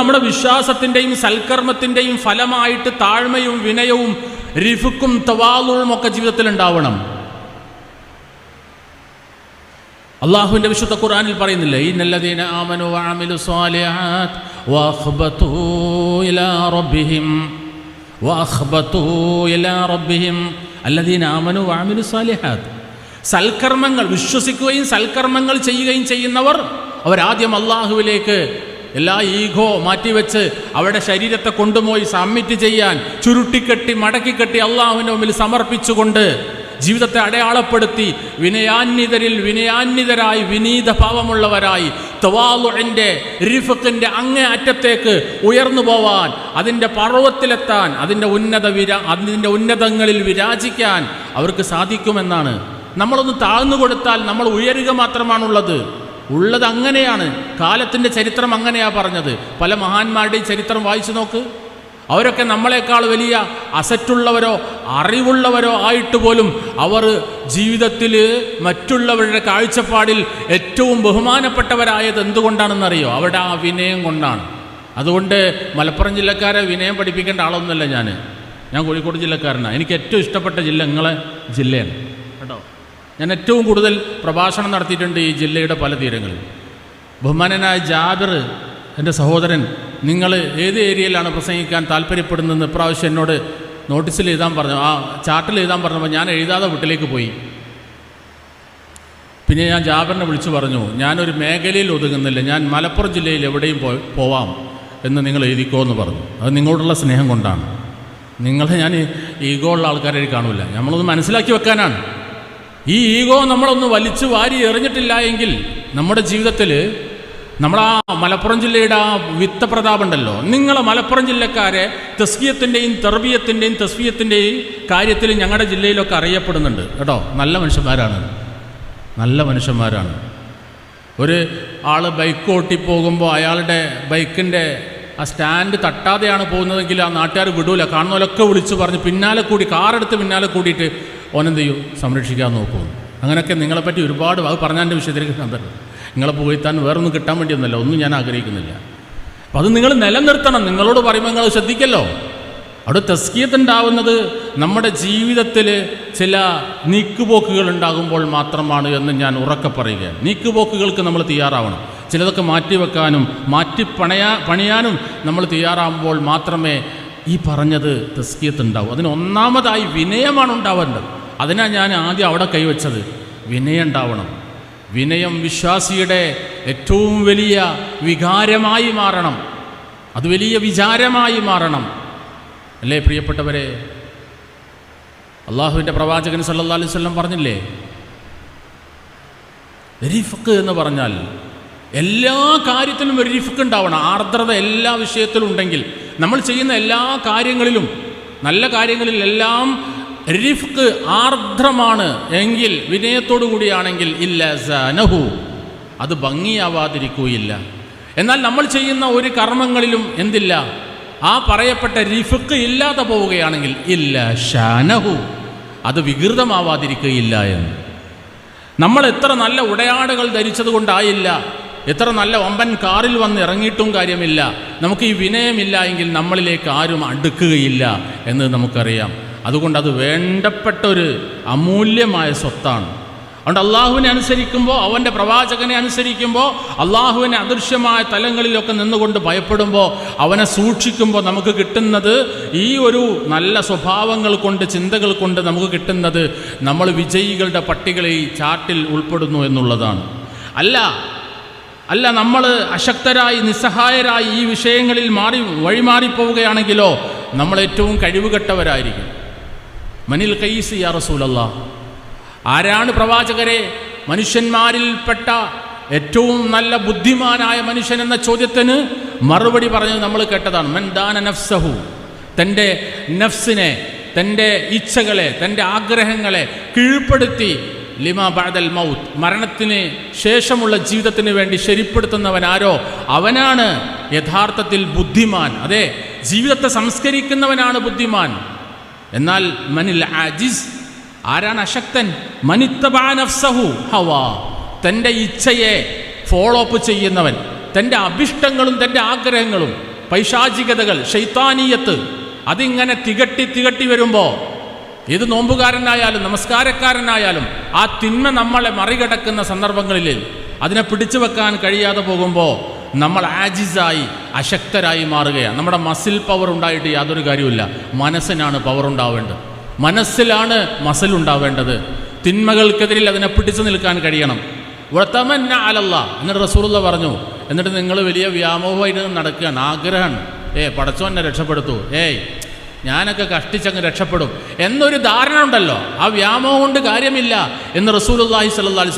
നമ്മുടെ വിശ്വാസത്തിന്റെയും സൽക്കർമ്മത്തിന്റെയും ഫലമായിട്ട് താഴ്മയും വിനയവും റിഫുക്കും തവാളും ഒക്കെ ജീവിതത്തിൽ ഉണ്ടാവണം. അള്ളാഹുവിന്റെ വിശുദ്ധ ഖുർആനിൽ പറയുന്നില്ല ഇലാ റബ്ബിഹിം ഇലാ റബ്ബിഹിം സൽക്കർമ്മങ്ങൾ വിശ്വസിക്കുകയും സൽക്കർമ്മങ്ങൾ ചെയ്യുകയും ചെയ്യുന്നവർ അവരാദ്യം അള്ളാഹുവിലേക്ക് എല്ലാ ഈഗോ മാറ്റിവെച്ച് അവരുടെ ശരീരത്തെ കൊണ്ടുപോയി സബ്മിറ്റ് ചെയ്യാൻ ചുരുട്ടിക്കെട്ടി മടക്കിക്കെട്ടി അള്ളാഹുവിന്റെ മുമ്പിൽ സമർപ്പിച്ചുകൊണ്ട് ജീവിതത്തെ അടയാളപ്പെടുത്തി വിനയാന്വിതരിൽ വിനയാന്വിതരായി വിനീത ഭാവമുള്ളവരായി തവാലുവിന്റെ റിഫക്കിന്റെ അങ്ങേ അറ്റത്തേക്ക് ഉയർന്നു പോവാൻ അതിന്റെ പർവത്തിലെത്താൻ അതിന്റെ ഉന്നത വിരാ അതിന്റെ ഉന്നതങ്ങളിൽ വിരാജിക്കാൻ അവർക്ക് സാധിക്കുമെന്നാണ്. നമ്മളൊന്ന് താഴ്ന്നു കൊടുത്താൽ നമ്മൾ ഉയരുക മാത്രമാണുള്ളത്. ഉള്ളത് അങ്ങനെയാണ്. കാലത്തിന്റെ ചരിത്രം അങ്ങനെയാണ് പറഞ്ഞത്. പല മഹാന്മാരുടെയും ചരിത്രം വായിച്ചു നോക്ക്. അവരൊക്കെ നമ്മളെക്കാൾ വലിയ അസറ്റുള്ളവരോ അറിവുള്ളവരോ ആയിട്ട് പോലും അവർ ജീവിതത്തിൽ മറ്റുള്ളവരുടെ കാഴ്ചപ്പാടിൽ ഏറ്റവും ബഹുമാനപ്പെട്ടവരായത് എന്തുകൊണ്ടാണെന്നറിയോ? അവരുടെ ആ വിനയം കൊണ്ടാണ്. അതുകൊണ്ട് മലപ്പുറം ജില്ലക്കാരെ വിനയം പഠിപ്പിക്കേണ്ട ആളൊന്നുമല്ല ഞാൻ ഞാൻ കോഴിക്കോട് ജില്ലക്കാരനാണ് എനിക്ക് ഏറ്റവും ഇഷ്ടപ്പെട്ട ജില്ല നിങ്ങളെ ജില്ലയാണ്. ഞാൻ ഏറ്റവും കൂടുതൽ പ്രഭാഷണം നടത്തിയിട്ടുണ്ട് ഈ ജില്ലയുടെ പല തീരങ്ങളിൽ. ബഹുമാനനായ ജാബിർ എന്റെ സഹോദരൻ നിങ്ങൾ ഏത് ഏരിയയിലാണ് പ്രസംഗിക്കാൻ താല്പര്യപ്പെടുന്നതെന്ന് ഇപ്രാവശ്യം എന്നോട് നോട്ടീസിൽ എഴുതാൻ പറഞ്ഞു. ആ ചാർട്ടിൽ എഴുതാൻ പറഞ്ഞപ്പോൾ ഞാൻ എഴുതാതെ വീട്ടിലേക്ക് പോയി. പിന്നെ ഞാൻ ജാബറിനെ വിളിച്ചു പറഞ്ഞു ഞാനൊരു മേഖലയിൽ ഒതുങ്ങുന്നില്ല. ഞാൻ മലപ്പുറം ജില്ലയിൽ എവിടെയും പോവാം എന്ന് നിങ്ങൾ എഴുതിക്കോ എന്ന് പറഞ്ഞു. അത് നിങ്ങളോടുള്ള സ്നേഹം കൊണ്ടാണ്. നിങ്ങളെ ഞാൻ ഈഗോ ഉള്ള ആൾക്കാരെ കാണില്ല നമ്മളൊന്ന് മനസ്സിലാക്കി വെക്കാനാണ്. ഈ ഈഗോ നമ്മളൊന്ന് വലിച്ചു വാരി എറിഞ്ഞിട്ടില്ല എങ്കിൽ നമ്മുടെ ജീവിതത്തിൽ നമ്മളാ മലപ്പുറം ജില്ലയുടെ ആ വിത്ത പ്രതാപുണ്ടല്ലോ നിങ്ങളെ മലപ്പുറം ജില്ലക്കാരെ തസ്കിയത്തിന്റെയും തെർബിയത്തിന്റെയും തസ്വീയത്തിന്റെയും കാര്യത്തിൽ ഞങ്ങളുടെ ജില്ലയിലൊക്കെ അറിയപ്പെടുന്നുണ്ട്. കേട്ടോ നല്ല മനുഷ്യന്മാരാണ്. നല്ല മനുഷ്യന്മാരാണ്. ഒരു ആൾ ബൈക്ക് ഓട്ടി പോകുമ്പോൾ അയാളുടെ ബൈക്കിന്റെ ആ സ്റ്റാൻഡ് തട്ടാതെയാണ് പോകുന്നതെങ്കിൽ ആ നാട്ടുകാർ വിടൂല. കാണുന്നവരൊക്കെ വിളിച്ചു പറഞ്ഞ് പിന്നാലെ കൂടി കാറെടുത്ത് പിന്നാലെ കൂടിയിട്ട് ഓനെന്ത് ചെയ്യും സംരക്ഷിക്കാൻ നോക്കും. അങ്ങനെയൊക്കെ നിങ്ങളെപ്പറ്റി ഒരുപാട് അത് പറഞ്ഞാന്റെ വിഷയത്തിലേക്ക് ഞാൻ തരും നിങ്ങളെ പുകഴ്ത്താൻ വേറൊന്നും കിട്ടാൻ വേണ്ടിയൊന്നുമല്ല. ഒന്നും ഞാൻ ആഗ്രഹിക്കുന്നില്ല. അപ്പം അത് നിങ്ങൾ നിലനിർത്തണം. നിങ്ങളോട് പറയുമ്പോൾ നിങ്ങൾ ശ്രദ്ധിക്കല്ലോ. അവിടെ തസ്കിയത്ത് ഉണ്ടാവുന്നത് നമ്മുടെ ജീവിതത്തിൽ ചില നീക്കുപോക്കുകൾ ഉണ്ടാകുമ്പോൾ മാത്രമാണ് എന്ന് ഞാൻ ഉറക്കെ പറയുക. നീക്കുപോക്കുകൾക്ക് നമ്മൾ തയ്യാറാവണം. ചിലതൊക്കെ മാറ്റിവെക്കാനും മാറ്റി പണയാ പണിയാനും നമ്മൾ തയ്യാറാകുമ്പോൾ മാത്രമേ ഈ പറഞ്ഞത് തസ്കിയത്ത് ഉണ്ടാവും. അതിന് ഒന്നാമതായി വിനയമാണ് ഉണ്ടാവേണ്ടത്. അതിനാണ് ഞാൻ ആദ്യം അവിടെ കൈവച്ചത്. വിനയം ഉണ്ടാവണം വിനയം വിശ്വാസിയുടെ ഏറ്റവും വലിയ വികാരമായി മാറണം. അത് വലിയ വിചാരമായി മാറണം. അല്ലേ പ്രിയപ്പെട്ടവരെ? അള്ളാഹുവിന്റെ പ്രവാചകൻ സല്ലാ അലൈഹി വസല്ലം പറഞ്ഞില്ലേ? റിഫക്ക് എന്ന് പറഞ്ഞാൽ എല്ലാ കാര്യത്തിലും ഒരു റിഫ്ക്ക് ഉണ്ടാവണം. ആർദ്രത എല്ലാ വിഷയത്തിലും ഉണ്ടെങ്കിൽ നമ്മൾ ചെയ്യുന്ന എല്ലാ കാര്യങ്ങളിലും നല്ല കാര്യങ്ങളിലെല്ലാം റിഫ്ക്ക് ആർദ്രമാണ് എങ്കിൽ വിനയത്തോടു കൂടിയാണെങ്കിൽ ഇല്ല സനഹു. അത് ഭംഗിയാവാതിരിക്കുകയില്ല. എന്നാൽ നമ്മൾ ചെയ്യുന്ന ഒരു കർമ്മങ്ങളിലും എന്തില്ല? ആ പറയപ്പെട്ട റിഫ്ക്ക് ഇല്ലാതെ പോവുകയാണെങ്കിൽ ഇല്ല ഷാനഹു അത് വികൃതമാവാതിരിക്കുകയില്ല എന്ന്. നമ്മൾ എത്ര നല്ല ഉടയാടുകൾ ധരിച്ചത് കൊണ്ടായില്ല. എത്ര നല്ല ഒമ്പൻ കാറിൽ വന്ന് ഇറങ്ങിയിട്ടും കാര്യമില്ല. നമുക്ക് ഈ വിനയമില്ല എങ്കിൽ നമ്മളിലേക്ക് ആരും അടുക്കുകയില്ല എന്ന് നമുക്കറിയാം. അതുകൊണ്ട് അത് വേണ്ടപ്പെട്ട ഒരു അമൂല്യമായ സ്വത്താണ്. അതുകൊണ്ട് അള്ളാഹുവിനെ അനുസരിക്കുമ്പോൾ അവന്റെ പ്രവാചകനെ അനുസരിക്കുമ്പോൾ അള്ളാഹുവിനെ അദൃശ്യമായ തലങ്ങളിലൊക്കെ നിന്നുകൊണ്ട് ഭയപ്പെടുമ്പോൾ അവനെ സൂക്ഷിക്കുമ്പോൾ നമുക്ക് കിട്ടുന്നത് ഈ ഒരു നല്ല സ്വഭാവങ്ങൾ കൊണ്ട് ചിന്തകൾ കൊണ്ട് നമുക്ക് കിട്ടുന്നത് നമ്മൾ വിജയികളുടെ പട്ടികയിൽ ഈ ചാർട്ടിൽ ഉൾപ്പെടുന്നു എന്നുള്ളതാണ്. അല്ല അല്ല നമ്മൾ അശക്തരായി നിസ്സഹായരായി ഈ വിഷയങ്ങളിൽ മാറി വഴിമാറിപ്പോവുകയാണെങ്കിലോ നമ്മൾ ഏറ്റവും കഴിവുകെട്ടവരായിരിക്കും. മനിൽ കൈസ് യാ റസൂലല്ലാ ആരാണ് പ്രവാചകരെ? മനുഷ്യന്മാരിൽപ്പെട്ട ഏറ്റവും നല്ല ബുദ്ധിമാനായ മനുഷ്യൻ എന്ന ചോദ്യത്തിന് മറുപടി പറഞ്ഞത് നമ്മൾ കേട്ടതാണ്. മൻ ദാന നഫ്സഹു. തന്റെ നഫ്സിനെ തന്റെ ഇച്ഛകളെ തന്റെ ആഗ്രഹങ്ങളെ കീഴ്പ്പെടുത്തി. ലിമ ബാദൽ മൗത്ത്. മരണത്തിന് ശേഷമുള്ള ജീവിതത്തിന് വേണ്ടി ശരിപ്പെടുത്തുന്നവൻ ആരോ? അവനാണ് യഥാർത്ഥത്തിൽ ബുദ്ധിമാൻ. അതെ ജീവിതത്തെ സംസ്കരിക്കുന്നവനാണ് ബുദ്ധിമാൻ. എന്നാൽ മനിൽ ആജിസ് ആരാണ് അശക്തൻ? മനിത്തബാനഫ്സഹു ഹവാ. തന്റെ ഇച്ഛയെ ഫോളോ അപ്പ് ചെയ്യുന്നവൻ തന്റെ അഭിഷ്ടങ്ങളും തന്റെ ആഗ്രഹങ്ങളും പൈശാചികതകൾ ശൈത്താനീയത്ത് അതിങ്ങനെ തികട്ടി തികട്ടി വരുമ്പോൾ ഏത് നോമ്പുകാരനായാലും നമസ്കാരക്കാരനായാലും ആ തിന്മ നമ്മളെ മറികടക്കുന്ന സന്ദർഭങ്ങളിൽ അതിനെ പിടിച്ചു വെക്കാൻ കഴിയാതെ പോകുമ്പോൾ നമ്മൾ ആജിസായി അശക്തരായി മാറുകയാണ്. നമ്മുടെ മസിൽ പവർ ഉണ്ടായിട്ട് യാതൊരു കാര്യമില്ല മനസ്സിനാണ് പവർ ഉണ്ടാവേണ്ടത്. മനസ്സിലാണ് മസിൽ ഉണ്ടാവേണ്ടത്. തിന്മകൾക്കെതിരിൽ അതിനെ പിടിച്ചു നിൽക്കാൻ കഴിയണം. വത്തമന്ന അലല്ല എന്നിട്ട് റസൂലുള്ള പറഞ്ഞു എന്നിട്ട് നിങ്ങൾ വലിയ വ്യാമോഹമായിട്ട് നടക്കുകയാണ്. ആഗ്രഹമാണ്. ഏ പടച്ചോനെ രക്ഷപ്പെടുത്തു. ഏയ് ഞാനൊക്കെ കഷ്ടിച്ചങ്ങ് രക്ഷപ്പെടും. എന്നൊരു ധാരണ ഉണ്ടല്ലോ. ആ വ്യാമോഹം കൊണ്ട് കാര്യമില്ല എന്ന് റസൂലുള്ളാഹി സല്ലല്ലാഹി അലൈഹി